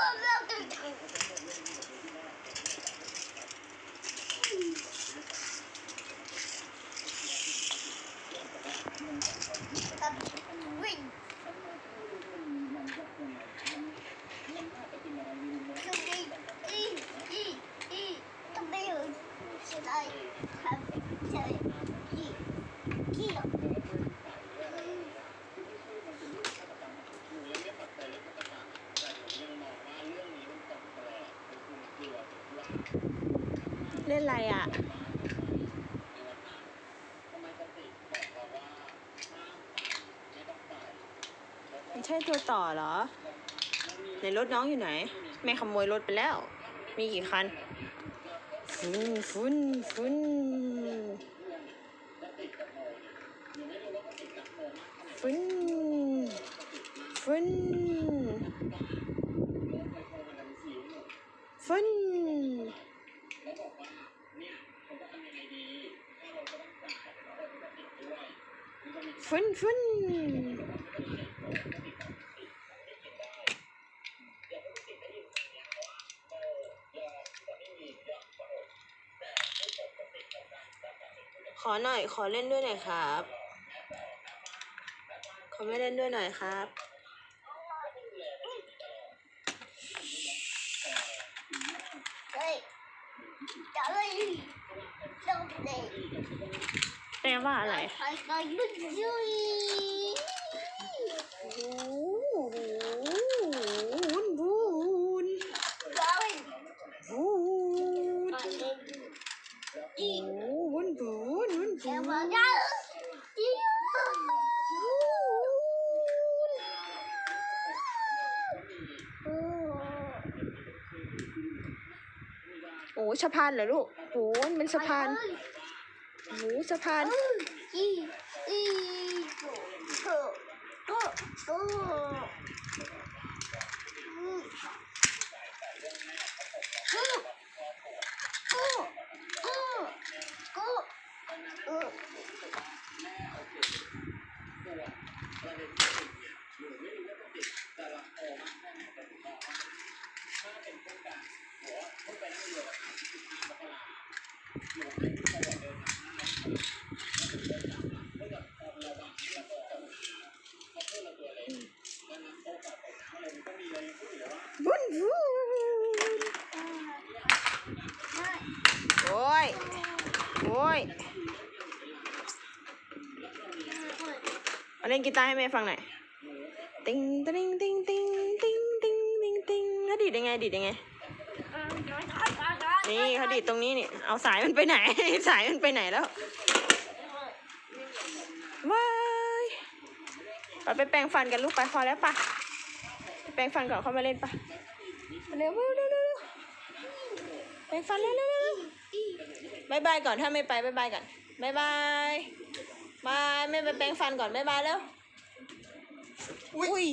Como não? เล่นอะไรอะ ไม่ใช่ตัวต่อเหรอ ในรถน้องอยู่ไหน แม่ขโมยรถไปแล้ว มีกี่คัน ฟุนฟุนฟุนฟุนฟุนฟุน ฟุนฟุนขอหน่อย ขอเล่นด้วยหน่อยครับ ขอไม่เล่นด้วยหน่อยครับเฮ้ยจะเลยต้องเด็กแปล ว่าอะไรใครก็ยุ่งยุ่ยโอ้โหวุ้นวุ้นร้อยวุ้นโอ้วุ้นวุ้นวุ้นแค่วุ้นโอ้สะพานเหรอลูกโอ้มันสะพาน หมูสะพานโอ้ วุ้นวุ้นโอ้ย โอ้ยมาเล่นกีตาร์ให้แม่ฟังหน่อย ติงติงติงติงติงติงติงติงเขาดีดยังไงดีดยังไง นี่เขาดีดตรงนี้นี่ เอาสายมันไปไหน สายมันไปไหนแล้วว้ายไปไปแปรงฟันกันลูกไปพอแล้วปะ ปแปรงฟันก่อนเข้ามาเล่นปะเร็วเร็วเร็วเร็วเร็วแปรงฟันเร็วเร็วเร็วบายบายก่อนถ้าไม่ไปบายบายก่อนบายบายบายไม่ไปแปรงฟันก่อนบายบายแล้วอุ้ย